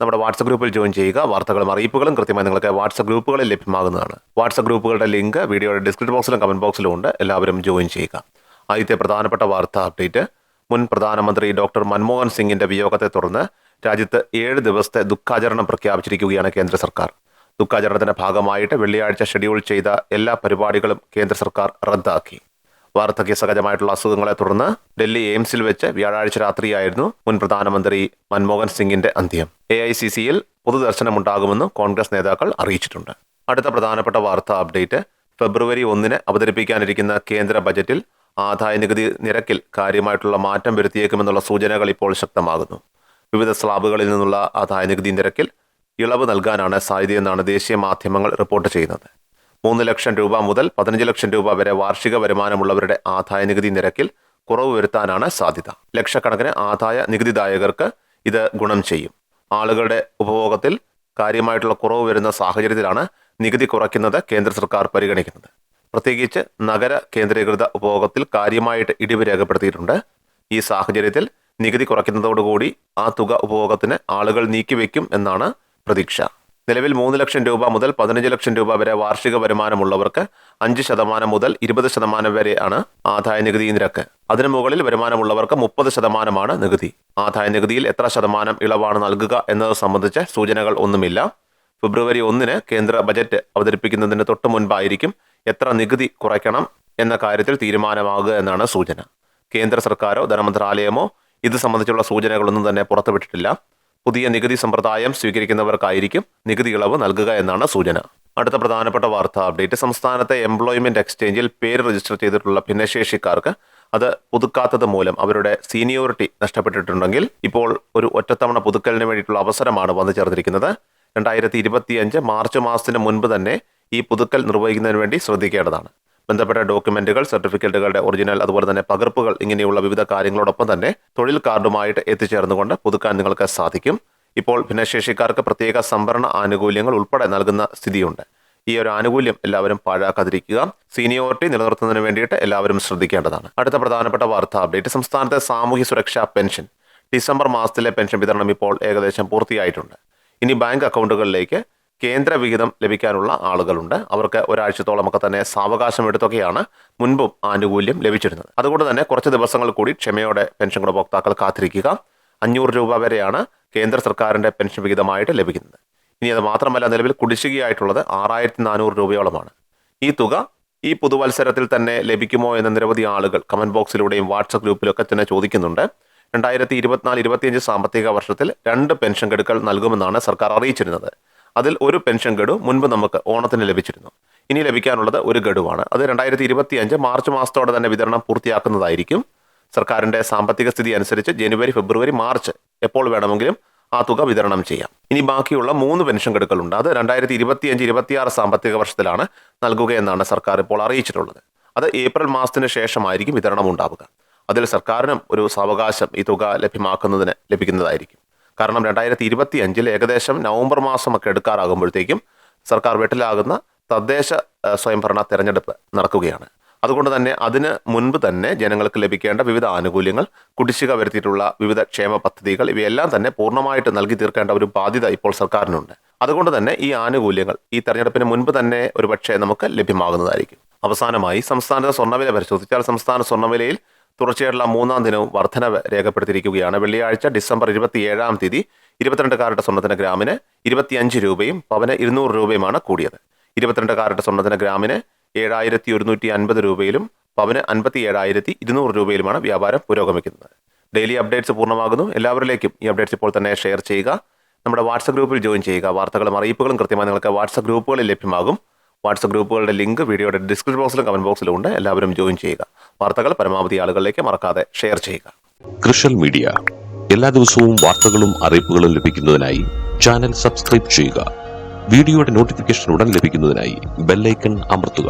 നമ്മുടെ വാട്സപ്പ് ഗ്രൂപ്പിൽ ജോയിൻ ചെയ്യുക വാർത്തകളും അറിയിപ്പുകളും കൃത്യമായി നിങ്ങൾക്ക് വാട്സപ്പ് ഗ്രൂപ്പുകളിൽ ലഭ്യമാകുന്നതാണ്. വാട്സപ്പ് ഗ്രൂപ്പുകളുടെ ലിങ്ക് വീഡിയോയുടെ ഡിസ്ക്രിപ്ഷൻ ബോക്സിലും കമന്റ് ബോക്സിലും ഉണ്ട്. എല്ലാവരും ജോയിൻ ചെയ്യുക. ആദ്യത്തെ പ്രധാനപ്പെട്ട വാർത്ത അപ്ഡേറ്റ്. മുൻ പ്രധാനമന്ത്രി ഡോക്ടർ മൻമോഹൻ സിംഗിന്റെ വിയോഗത്തെ തുടർന്ന് രാജ്യത്ത് ഏഴ് ദിവസത്തെ ദുഃഖാചരണം പ്രഖ്യാപിച്ചിരിക്കുകയാണ് കേന്ദ്ര സർക്കാർ. ദുഃഖാചരണത്തിന്റെ ഭാഗമായിട്ട് വെള്ളിയാഴ്ച ഷെഡ്യൂൾ ചെയ്ത എല്ലാ പരിപാടികളും കേന്ദ്ര സർക്കാർ റദ്ദാക്കി. വാർദ്ധക്യ സഹജമായിട്ടുള്ള അസുഖങ്ങളെ തുടർന്ന് ഡൽഹി എയിംസിൽ വെച്ച് വ്യാഴാഴ്ച രാത്രിയായിരുന്നു മുൻ പ്രധാനമന്ത്രി മൻമോഹൻ സിംഗിന്റെ അന്ത്യം. എ ഐ സി സിയിൽ പൊതുദർശനമുണ്ടാകുമെന്ന് കോൺഗ്രസ് നേതാക്കൾ അറിയിച്ചിട്ടുണ്ട്. അടുത്ത പ്രധാനപ്പെട്ട വാർത്താ അപ്ഡേറ്റ് ഫെബ്രുവരി ഒന്നിന് അവതരിപ്പിക്കാനിരിക്കുന്ന കേന്ദ്ര ബജറ്റിൽ ആദായ നികുതി നിരക്കിൽ കാര്യമായിട്ടുള്ള മാറ്റം വരുത്തിയേക്കുമെന്നുള്ള സൂചനകൾ ഇപ്പോൾ ശക്തമാകുന്നു. വിവിധ സ്ലാബുകളിൽ നിന്നുള്ള ആദായ നികുതി നിരക്കിൽ ഇളവ് നൽകാനാണ് സാധ്യതയെന്നാണ് ദേശീയ മാധ്യമങ്ങൾ റിപ്പോർട്ട് ചെയ്യുന്നത്. മൂന്ന് ലക്ഷം രൂപ മുതൽ പതിനഞ്ച് ലക്ഷം രൂപ വരെ വാർഷിക വരുമാനമുള്ളവരുടെ ആദായ നികുതി നിരക്കിൽ കുറവ് വരുത്താനാണ് സാധ്യത. ലക്ഷക്കണക്കിന് ആദായ നികുതിദായകർക്ക് ഇത് ഗുണം ചെയ്യും. ആളുകളുടെ ഉപഭോഗത്തിൽ കാര്യമായിട്ടുള്ള കുറവ് വരുന്ന സാഹചര്യത്തിലാണ് നികുതി കുറയ്ക്കുന്നത് കേന്ദ്ര സർക്കാർ പരിഗണിക്കുന്നത്. പ്രത്യേകിച്ച് നഗര കേന്ദ്രീകൃത ഉപഭോഗത്തിൽ കാര്യമായിട്ട് ഇടിവ് രേഖപ്പെടുത്തിയിട്ടുണ്ട്. ഈ സാഹചര്യത്തിൽ നികുതി കുറയ്ക്കുന്നതോടുകൂടി ആ തുക ഉപഭോഗത്തിന് ആളുകൾ നീക്കിവെക്കും എന്നാണ് പ്രതീക്ഷ. നിലവിൽ മൂന്ന് ലക്ഷം രൂപ മുതൽ പതിനഞ്ച് ലക്ഷം രൂപ വരെ വാർഷിക വരുമാനമുള്ളവർക്ക് അഞ്ച് ശതമാനം മുതൽ ഇരുപത് ശതമാനം വരെയാണ് ആദായ നികുതി നിരക്ക്. അതിനു മുകളിൽ വരുമാനമുള്ളവർക്ക് മുപ്പത് ശതമാനമാണ് നികുതി. ആദായ നികുതിയിൽ എത്ര ശതമാനം ഇളവാണ് നൽകുക എന്നത് സംബന്ധിച്ച് സൂചനകൾ ഒന്നുമില്ല. ഫെബ്രുവരി ഒന്നിന് കേന്ദ്ര ബജറ്റ് അവതരിപ്പിക്കുന്നതിന് തൊട്ടു മുൻപായിരിക്കും എത്ര നികുതി കുറയ്ക്കണം എന്ന കാര്യത്തിൽ തീരുമാനമാകുക എന്നാണ് സൂചന. കേന്ദ്ര സർക്കാരോ ധനമന്ത്രാലയമോ ഇത് സംബന്ധിച്ചുള്ള സൂചനകളൊന്നും തന്നെ പുറത്തുവിട്ടിട്ടില്ല. പുതിയ നികുതി സമ്പ്രദായം സ്വീകരിക്കുന്നവർക്കായിരിക്കും നികുതി ഇളവ് നൽകുക എന്നാണ് സൂചന. അടുത്ത പ്രധാനപ്പെട്ട വാർത്താ അപ്ഡേറ്റ് സംസ്ഥാനത്തെ എംപ്ലോയ്മെന്റ് എക്സ്ചേഞ്ചിൽ പേര് രജിസ്റ്റർ ചെയ്തിട്ടുള്ള ഭിന്നശേഷിക്കാർക്ക് അത് പുതുക്കാത്തത് മൂലം അവരുടെ സീനിയോറിറ്റി നഷ്ടപ്പെട്ടിട്ടുണ്ടെങ്കിൽ ഇപ്പോൾ ഒരു ഒറ്റത്തവണ പുതുക്കലിന് വേണ്ടിയിട്ടുള്ള അവസരമാണ് വന്നു ചേർന്നിരിക്കുന്നത്. രണ്ടായിരത്തി ഇരുപത്തിയഞ്ച് മാർച്ച് മാസത്തിന് മുൻപ് തന്നെ ഈ പുതുക്കൽ നിർവഹിക്കുന്നതിന് വേണ്ടി ശ്രദ്ധിക്കേണ്ടതാണ്. ബന്ധപ്പെട്ട ഡോക്യുമെന്റുകൾ സർട്ടിഫിക്കറ്റുകളുടെ ഒറിജിനൽ അതുപോലെ തന്നെ പകർപ്പുകൾ ഇങ്ങനെയുള്ള വിവിധ കാര്യങ്ങളോടൊപ്പം തന്നെ തൊഴിൽ കാർഡുമായിട്ട് എത്തിച്ചേർന്നുകൊണ്ട് പുതുക്കാൻ നിങ്ങൾക്ക് സാധിക്കും. ഇപ്പോൾ ഭിന്നശേഷിക്കാർക്ക് പ്രത്യേക സംവരണ ആനുകൂല്യങ്ങൾ ഉൾപ്പെടെ നൽകുന്ന സ്ഥിതിയുണ്ട്. ഈ ഒരു ആനുകൂല്യം എല്ലാവരും പാഴാക്കാതിരിക്കുക. സീനിയോറിറ്റി നിലനിർത്തുന്നതിന് വേണ്ടിയിട്ട് എല്ലാവരും ശ്രദ്ധിക്കേണ്ടതാണ്. അടുത്ത പ്രധാനപ്പെട്ട വാർത്താ അപ്ഡേറ്റ്. സംസ്ഥാനത്തെ സാമൂഹ്യ സുരക്ഷാ പെൻഷൻ. ഡിസംബർ മാസത്തിലെ പെൻഷൻ വിതരണം ഇപ്പോൾ ഏകദേശം പൂർത്തിയായിട്ടുണ്ട്. ഇനി ബാങ്ക് അക്കൗണ്ടുകളിലേക്ക് കേന്ദ്ര വിഹിതം ലഭിക്കാനുള്ള ആളുകളുണ്ട്. അവർക്ക് ഒരാഴ്ചത്തോളമൊക്കെ തന്നെ സാവകാശം എടുത്തൊക്കെയാണ് മുൻപും ആനുകൂല്യം ലഭിച്ചിരുന്നത്. അതുകൊണ്ട് തന്നെ കുറച്ച് ദിവസങ്ങൾ കൂടി ക്ഷമയോടെ പെൻഷൻ ഗുണഭോക്താക്കൾ കാത്തിരിക്കുക. അഞ്ഞൂറ് രൂപ വരെയാണ് കേന്ദ്ര സർക്കാരിന്റെ പെൻഷൻ വിഹിതമായിട്ട് ലഭിക്കുന്നത്. ഇനി അത് മാത്രമല്ല നിലവിൽ കുടിശ്ശികയായിട്ടുള്ളത് ആറായിരത്തി നാനൂറ് രൂപയോളമാണ്. ഈ തുക ഈ പുതുവത്സരത്തിൽ തന്നെ ലഭിക്കുമോ എന്ന നിരവധി ആളുകൾ കമന്റ് ബോക്സിലൂടെയും വാട്സപ്പ് ഗ്രൂപ്പിലൊക്കെ തന്നെ ചോദിക്കുന്നുണ്ട്. രണ്ടായിരത്തി ഇരുപത്തിനാല് ഇരുപത്തിയഞ്ച് സാമ്പത്തിക വർഷത്തിൽ രണ്ട് പെൻഷൻ ഗഡുക്കൾ നൽകുമെന്നാണ് സർക്കാർ അറിയിച്ചിരുന്നത്. അതിൽ ഒരു പെൻഷൻ ഗഡു മുൻപ് നമുക്ക് ഓണത്തിന് ലഭിച്ചിരുന്നു. ഇനി ലഭിക്കാനുള്ളത് ഒരു ഗഡുവാണ്. അത് രണ്ടായിരത്തി ഇരുപത്തി അഞ്ച് മാർച്ച് മാസത്തോടെ തന്നെ വിതരണം പൂർത്തിയാക്കുന്നതായിരിക്കും. സർക്കാരിന്റെ സാമ്പത്തിക സ്ഥിതി അനുസരിച്ച് ജനുവരി ഫെബ്രുവരി മാർച്ച് എപ്പോൾ വേണമെങ്കിലും ആ തുക വിതരണം ചെയ്യാം. ഇനി ബാക്കിയുള്ള മൂന്ന് പെൻഷൻ ഗഡുക്കളുണ്ട്. അത് രണ്ടായിരത്തി ഇരുപത്തിയഞ്ച് ഇരുപത്തിയാറ് സാമ്പത്തിക വർഷത്തിലാണ് നൽകുകയെന്നാണ് സർക്കാർ ഇപ്പോൾ അറിയിച്ചിട്ടുള്ളത്. അത് ഏപ്രിൽ മാസത്തിന് ശേഷമായിരിക്കും വിതരണം ഉണ്ടാവുക. അതിൽ സർക്കാരിനും ഒരു സാവകാശം ഈ തുക ലഭ്യമാക്കുന്നതിന് ലഭിക്കുന്നതായിരിക്കും. കാരണം രണ്ടായിരത്തി ഇരുപത്തി അഞ്ചിൽ ഏകദേശം നവംബർ മാസമൊക്കെ എടുക്കാറാകുമ്പോഴത്തേക്കും സർക്കാർ വെട്ടിലാകുന്ന തദ്ദേശ സ്വയംഭരണ തെരഞ്ഞെടുപ്പ് നടക്കുകയാണ്. അതുകൊണ്ട് തന്നെ അതിന് മുൻപ് തന്നെ ജനങ്ങൾക്ക് ലഭിക്കേണ്ട വിവിധ ആനുകൂല്യങ്ങൾ കുടിശ്ശിക വരുത്തിയിട്ടുള്ള വിവിധ ക്ഷേമ പദ്ധതികൾ ഇവയെല്ലാം തന്നെ പൂർണമായിട്ട് നൽകി തീർക്കേണ്ട ഒരു ബാധ്യത ഇപ്പോൾ സർക്കാരിനുണ്ട്. അതുകൊണ്ട് തന്നെ ഈ ആനുകൂല്യങ്ങൾ ഈ തെരഞ്ഞെടുപ്പിന് മുൻപ് തന്നെ ഒരുപക്ഷെ നമുക്ക് ലഭ്യമാകുന്നതായിരിക്കും. അവസാനമായി സംസ്ഥാനത്തെ സ്വർണവില പരിശോധിച്ചാൽ സംസ്ഥാന സ്വർണവിലയിൽ തുടർച്ചയായിട്ടുള്ള മൂന്നാം ദിനവും വർധന രേഖപ്പെടുത്തിയിരിക്കുകയാണ്. വെള്ളിയാഴ്ച ഡിസംബർ ഇരുപത്തിയേഴാം തീയതി ഇരുപത്തിരണ്ട് കാരറ്റ് സ്വർണത്തിന് ഗ്രാമിന് ഇരുപത്തിയഞ്ച് രൂപയും പവന് ഇരുന്നൂറ് രൂപയുമാണ് കൂടിയത്. ഇരുപത്തിരണ്ട് കാരറ്റ് സ്വർണത്തിന് ഗ്രാമിന് ഏഴായിരത്തി ഒരുന്നൂറ്റി അൻപത് രൂപയിലും പവന് അൻപത്തി ഏഴായിരത്തി ഇരുന്നൂറ് രൂപയിലുമാണ് വ്യാപാരം പുരോഗമിക്കുന്നത്. ഡെയിലി അപ്ഡേറ്റ്സ് പൂർണമാകുന്നു. എല്ലാവരിലേക്കും ഈ അപ്ഡേറ്റ്സ് ഇപ്പോൾ തന്നെ ഷെയർ ചെയ്യുക. നമ്മുടെ വാട്സപ്പ് ഗ്രൂപ്പിൽ ജോയിൻ ചെയ്യുക. വാർത്തകളും അറിയിപ്പുകളും കൃത്യമായി നിങ്ങൾക്ക് വാട്സപ്പ് ഗ്രൂപ്പുകളിൽ ലഭ്യമാകും. വാട്സപ്പ് ഗ്രൂപ്പുകളുടെ ലിങ്ക് വീഡിയോയുടെ ഡിസ്ക്രിപ്ഷൻ ബോക്സിലും കമന്റ് ബോക്സിലും ഉണ്ട്. എല്ലാവരും ജോയിൻ ചെയ്യുക. വാർത്തകൾ പരമാവധി ആളുകളിലേക്ക് മറക്കാതെ ഷെയർ ചെയ്യുക. കൃഷൽ മീഡിയ. എല്ലാ ദിവസവും വാർത്തകളും അറിയിപ്പുകളും ലഭിക്കുന്നതിനായി ചാനൽ സബ്സ്ക്രൈബ് ചെയ്യുക. വീഡിയോയുടെ നോട്ടിഫിക്കേഷൻ ഉടൻ ലഭിക്കുന്നതിനായി ബെല്ലൈക്കൺ അമർത്തുക.